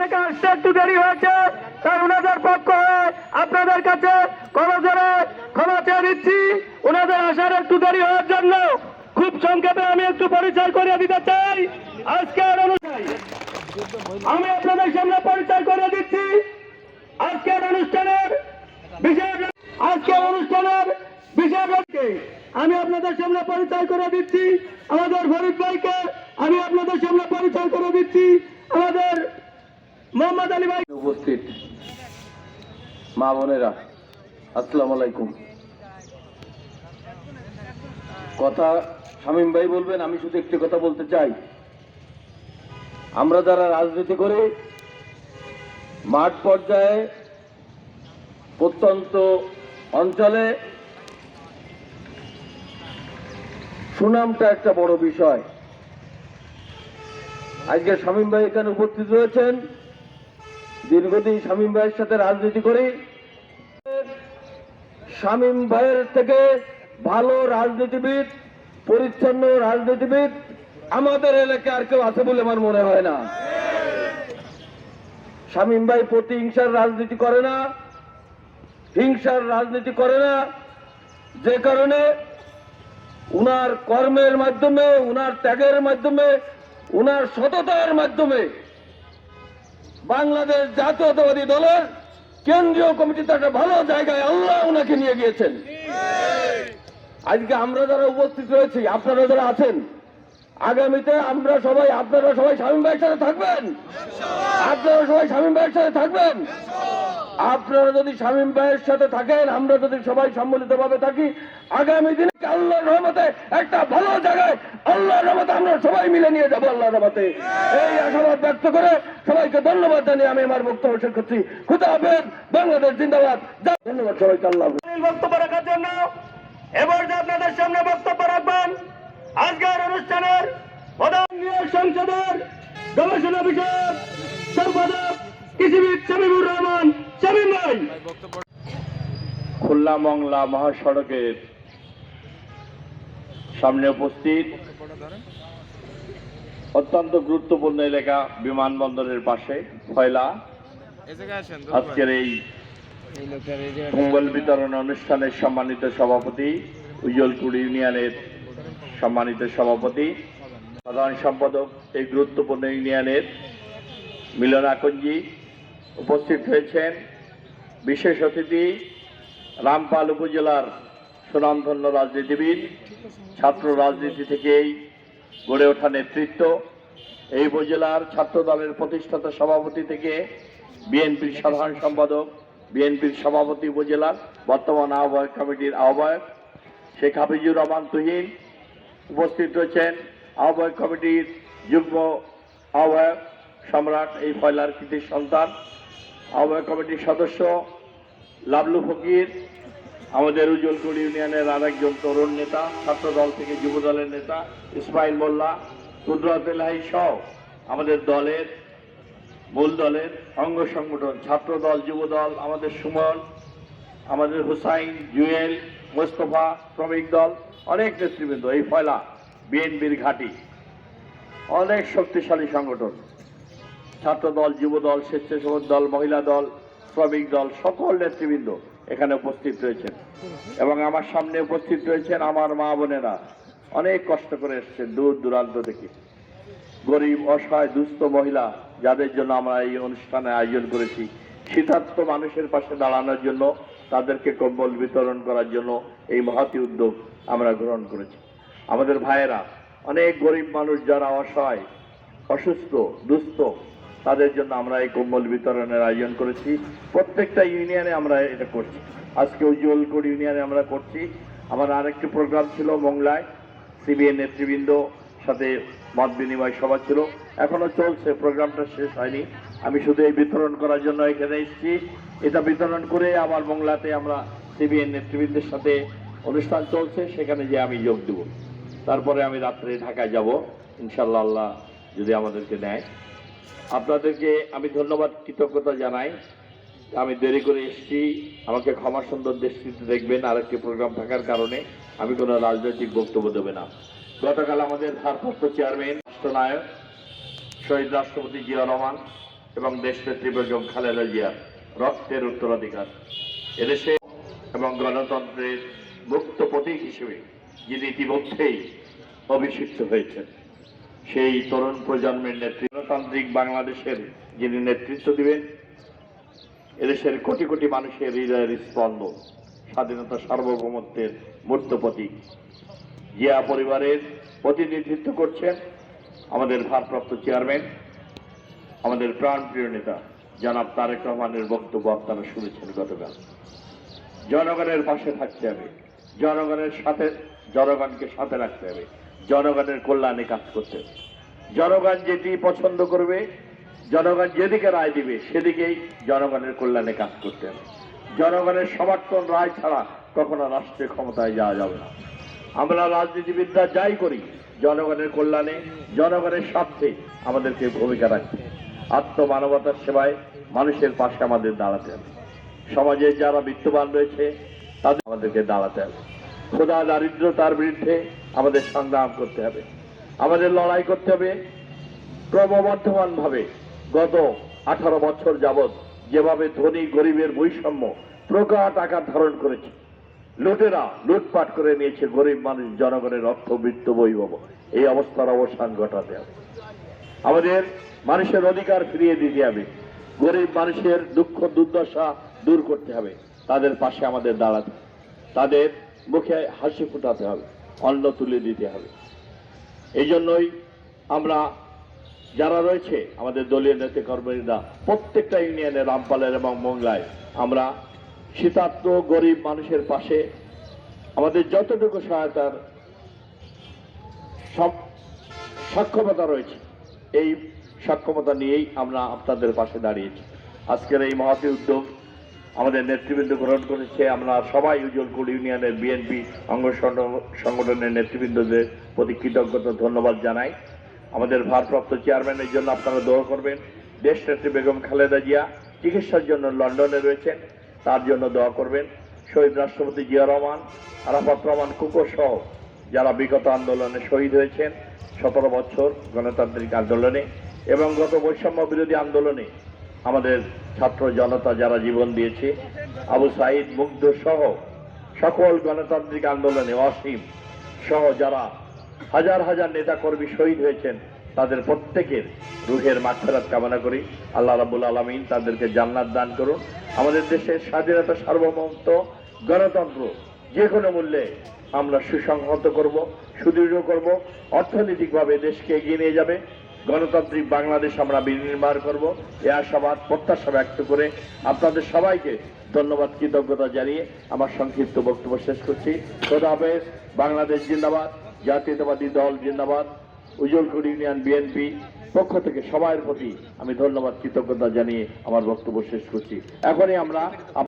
থেকে আসতে একটু দেরি হয়েছে, তাই ওনাদের পক্ষ হয়ে আপনাদের কাছে করজোরে ক্ষমা চেয়ে দিচ্ছি ওনাদের আসার একটু দেরি হওয়ার জন্য খুব সংক্ষেপে আমি একটু পরিচয় করে দিতে চাই। আজকের অনুষ্ঠান আমি আপনাদের সামনে পরিচয় করে দিচ্ছি। আজকের অনুষ্ঠানের বিশেষ আজকের অনুষ্ঠানের বিশেষ আমি আপনাদের সামনে পরিচয় করে দিচ্ছি। আমাদের ফরিদ ভাইকে আমি আপনাদের সামনে পরিচয় করে দিচ্ছি। আমাদের মোহাম্মদ আলী ভাই। উপস্থিত। মা বোনেরা, আসসালামু আলাইকুম। কথা শামীম ভাই বলবেন, আমি শুধু একটি কথা বলতে চাই। আমরা যারা রাজনীতি করি, মাঠ পর্যায়ে, প্রত্যন্ত অঞ্চলে, সুনামটা একটা বড় বিষয়। আজকে শামীম ভাই এখানে উপস্থিত রয়েছেন। দীর্ঘদিন শামীম ভাইয়ের সাথে রাজনীতি করি। শামীম ভাইয়ের থেকে ভালো রাজনীতিবিদ, পরিচ্ছন্ন রাজনীতিবিদ আমাদের এলাকায় আর কেউ আছে বলে আমার মনে হয় না। শামীম ভাই প্রতিহিংসার রাজনীতি করে না, হিংসার রাজনীতি করে না। যে কারণে উনার কর্মের মাধ্যমে, উনার ত্যাগের মাধ্যমে, উনার সততার মাধ্যমে বাংলাদেশ জাতীয়তাবাদী দলের কেন্দ্রীয় কমিটিতে একটা ভালো জায়গায় আল্লাহ ওনাকে নিয়ে গিয়েছেন। আজকে আমরা যারা উপস্থিত রয়েছি, আপনারা যারা আছেন, আগামীতে আমরা সবাই, আপনারা সবাই স্বামী ভাইয়ের সাথে থাকবেন? আপনারা সবাই স্বামী ভাইয়ের সাথে থাকবেন? আপনারা যদি শামীম ভাইয়ের সাথে থাকেন, আমরা যদি সবাই সম্মিলিত ভাবে থাকি, আগামী দিনে আল্লাহর রহমতে একটা ভালো জায়গায় আল্লাহর রহমতে আমরা সবাই মিলে নিয়ে যাব আল্লাহর রহমতে। এই আশাবাদ ব্যক্ত করে সবাইকে ধন্যবাদ জানিয়ে আমি আমার বক্তব্য শেষ করছি। খুদা হাফেজ, বাংলাদেশ জিন্দাবাদ। ধন্যবাদ সবাইকে, আল্লাহ বক্তব্য রাখার জন্য এবার যে আপনাদের সামনে বক্তব্য রাখবেন, আজকের অনুষ্ঠানের প্রধান সংসদের গবেষণা বিষয়ক সম্পাদক কৃষিবিদ শামীমুর রহমান। শামীম ভাই খুলনা মংলা মহাসড়কের সামনে উপস্থিত অত্যন্ত গুরুত্বপূর্ণ এলাকা বিমানবন্দরের পাশে ফয়লা। আজকের এই মঙ্গল বিতরণ অনুষ্ঠানের সম্মানিত সভাপতি উজ্জ্বলকুড়ি ইউনিয়নের সম্মানিত সভাপতি সাধারণ সম্পাদক এই গুরুত্বপূর্ণ ইউনিয়নের মিলন আকঞ্জি উপস্থিত হয়েছেন। বিশেষ অতিথি রামপাল উপজেলার সুনামধন্য রাজনীতিবিদ, ছাত্র রাজনীতি থেকেই গড়ে ওঠা নেতৃত্ব। এই উপজেলার ছাত্র দলের প্রতিষ্ঠাতা সভাপতি থেকে বিএনপির সাধারণ সম্পাদক, বিএনপির সভাপতি উপজেলার বর্তমান আহ্বায়ক কমিটির আহ্বায়ক শেখ হাফিজুর রহমান তুহিন। উপস্থিত রয়েছেন আহ্বায়ক কমিটির যুগ্ম আহ্বায়ক সম্রাট এই ফয়লার কৃতির সন্তান আহ্বায়ক কমিটির সদস্য, লাবলু ফকির, আমাদের উজ্জ্বলকুড়ি ইউনিয়নের আরেকজন তরুণ নেতা, ছাত্র দল থেকে যুব দলের নেতা, ইসমাইল মোল্লা, কুদরত এলাহি সহ আমাদের দলের, মূল দলের অঙ্গ সংগঠন, ছাত্র দল, যুব দল, আমাদের সুমন, আমাদের হুসাইন, জুয়েল, মোস্তফা, শ্রমিক দল, অনেক নেতৃবৃন্দ, এই ফয়লা, বিএনপির ঘাঁটি। অনেক শক্তিশালী সংগঠন। ছাত্র দল যুব দল স্বেচ্ছাসেবক দল, মহিলা দল, শ্রমিক দল, সকল নেতৃবৃন্দ এখানে উপস্থিত রয়েছেন। এবং আমার সামনে উপস্থিত রয়েছেন আমার মা বোনেরা। অনেক কষ্ট করে এসছেন দূর দূরান্ত থেকে। গরিব, অসহায়, দুস্থ মহিলা যাদের জন্য আমরা এই অনুষ্ঠানে আয়োজন করেছি শীতার্থ মানুষের পাশে দাঁড়ানোর জন্য, তাদেরকে কম্বল বিতরণ করার জন্য এই মহাতি উদ্যোগ আমরা গ্রহণ করেছি। আমাদের ভাইয়েরা, অনেক গরিব মানুষ যারা অসহায়, অসুস্থ, দুস্থ তাদের জন্য আমরা এই কম্বল বিতরণের আয়োজন করেছি। প্রত্যেকটা ইউনিয়নে আমরা এটা করছি। আজকে উজ্জ্বলকোট ইউনিয়নে আমরা করছি। আমার আরেকটি প্রোগ্রাম ছিল মংলায়। সিবিএন নেতৃবৃন্দ সাথে মত বিনিময় সভা ছিল। এখনও চলছে, প্রোগ্রামটা শেষ হয়নি। আমি শুধু এই বিতরণ করার জন্য এখানে এসেছি। এটা বিতরণ করে আবার মংলাতে আমরা সিবিএন নেতৃবৃন্দের সাথে অনুষ্ঠান চলছে। সেখানে যে আমি যোগ দেব। তারপরে আমি রাত্রে ঢাকায় যাব। ইনশাল্লাহ আল্লাহ যদি আমাদেরকে নেয়। আপনাদেরকে আমি ধন্যবাদ, কৃতজ্ঞতা জানাই। আমি দেরি করে এসেছি। আমাকে ক্ষমা সুন্দর দৃষ্টিতে দেখবেন, আরেকটি প্রোগ্রাম থাকার কারণে আমি কোনো রাজনৈতিক বক্তব্য দেবে না। গতকাল আমাদের ভারপ্রাপ্ত চেয়ারম্যান, রাষ্ট্রনায়ক শহীদ রাষ্ট্রপতি জিয়া রহমান এবং দেশনেত্রী বেগম খালেদা জিয়া, রক্তের উত্তরাধিকার। এদেশে এবং গণতন্ত্রের মুক্ত প্রতীক হিসেবে যিনি ইতিমধ্যেই অভিষিক্ত হয়েছেন। সেই তরুণ প্রজন্মের নেতৃত্ব, গণতান্ত্রিক বাংলাদেশের যিনি নেতৃত্ব দিবেন, এদেশের কোটি কোটি মানুষের হৃদয়ের স্পন্দন, স্বাধীনতা সার্বভৌমত্বের মূর্ত প্রতীক। জিয়া পরিবারের প্রতিনিধিত্ব করছেন আমাদের ভারপ্রাপ্ত চেয়ারম্যান, আমাদের প্রাণপ্রিয় নেতা, জনাব তারেক রহমানের বক্তব্য আপনারা শুনেছেন গতকাল। জনগণের পাশে থাকতে হবে, জনগণের সাথে, জনগণকে সাথে রাখতে হবে। জনগণের কল্যাণে কাজ করতে। জনগণ যেটি পছন্দ করবে, জনগণ যেদিকে রায় দিবে, সেদিকেই জনগণের কল্যাণে কাজ করতে হবে। জনগণের সমর্থন রায় ছাড়া কখনো রাষ্ট্রীয় ক্ষমতায় যাওয়া যাবে না। আমরা রাজনীতিবিদরা যাই করি, জনগণের কল্যাণে, জনগণের স্বার্থে আমাদেরকে ভূমিকা রাখতে। আত্মমানবতার সেবায় মানুষের পাশে আমাদের দাঁড়াতে হবে। সমাজে যারা বিত্তবান রয়েছে, তাদের আমাদেরকে দাঁড়াতে হবে। ক্ষুধা দারিদ্রতার বিরুদ্ধে আমাদের সংগ্রাম করতে হবে। আমাদের লড়াই করতে হবে ক্রমবর্ধমান ভাবে গত আঠারো বছর যাবৎ যেভাবে ধনী গরিবের বৈষম্য প্রকাট আকার ধারণ করেছে, লুটেরা লুটপাট করে নিয়েছে গরিব মানুষ জনগণের অর্থ বৃত্ত বৈভব এই অবস্থার অবসান ঘটাতে হবে। আমাদের মানুষের অধিকার ফিরিয়ে দিতে হবে। গরিব মানুষের দুঃখ, দুর্দশা দূর করতে হবে। তাদের পাশে আমাদের দাঁড়াতে তাদের মুখে হাসি ফুটাতে হবে। অন্ন তুলে দিতে হবে। এই জন্যই আমরা যারা রয়েছে, আমাদের দলীয় নেতাকর্মীরা, প্রত্যেকটা ইউনিয়নে, রামপালের এবং মংলায়, আমরা শীতার্থ, গরিব মানুষের পাশে আমাদের যতটুকু সহায়তার সব সক্ষমতা রয়েছে, এই সক্ষমতা নিয়েই আমরা আপনাদের পাশে দাঁড়িয়েছি। আজকের এই মহাতি উদ্যোগ আমাদের নেতৃবৃন্দ গ্রহণ করেছে। আমরা সবাই উজ্জ্বলকুল ইউনিয়নের বিএনপি অঙ্গ সংগঠনের নেতৃবৃন্দদের প্রতি কৃতজ্ঞতা, ধন্যবাদ জানাই। আমাদের ভারপ্রাপ্ত চেয়ারম্যানের জন্য আপনারা দোয়া করবেন। দেশ নেত্রী বেগম খালেদা জিয়া চিকিৎসার জন্য লন্ডনে রয়েছেন, তার জন্য দোয়া করবেন। শহীদ রাষ্ট্রপতি জিয়া রহমান, আরাফাত রহমান কুকুর সহ যারা বিগত আন্দোলনে শহীদ হয়েছেন, সতেরো বছর গণতান্ত্রিক আন্দোলনে এবং গত বৈষম্য বিরোধী আন্দোলনে আমাদের ছাত্র জনতা যারা জীবন দিয়েছে, আবু সাইদ, মুগ্ধ সহ সকল গণতান্ত্রিক আন্দোলনে অসীম সহ যারা হাজার হাজার নেতা কর্মী শহীদ হয়েছেন, তাদের প্রত্যেকের রুহের মাগফিরাত কামনা করি। আল্লাহ রাবুল আলমিন তাদেরকে জান্নাত দান করুন। আমাদের দেশের স্বাধীনতা সার্বভৌমত্ব, গণতন্ত্র যে কোনো মূল্যে আমরা সুসংহত করব, সুদৃঢ় করব, অর্থনৈতিকভাবে দেশকে এগিয়ে নিয়ে যাবে। গণতান্ত্রিক বাংলাদেশ আমরা বিনির্মাণ করব। এ আশাবাদ, প্রত্যাশা ব্যক্ত করে আপনাদের সবাইকে ধন্যবাদ, কৃতজ্ঞতা জানিয়ে আমার সংক্ষিপ্ত বক্তব্য শেষ করছি। খোদা হাফেজ, বাংলাদেশ জিন্দাবাদ, জাতীয়তাবাদী দল জিন্দাবাদ উজ্জ্বলকুড়ি ইউনিয়ন বিএনপি পক্ষ থেকে সবার প্রতি আমি ধন্যবাদ, কৃতজ্ঞতা জানিয়ে আমার বক্তব্য শেষ করছি। এখনই আমরা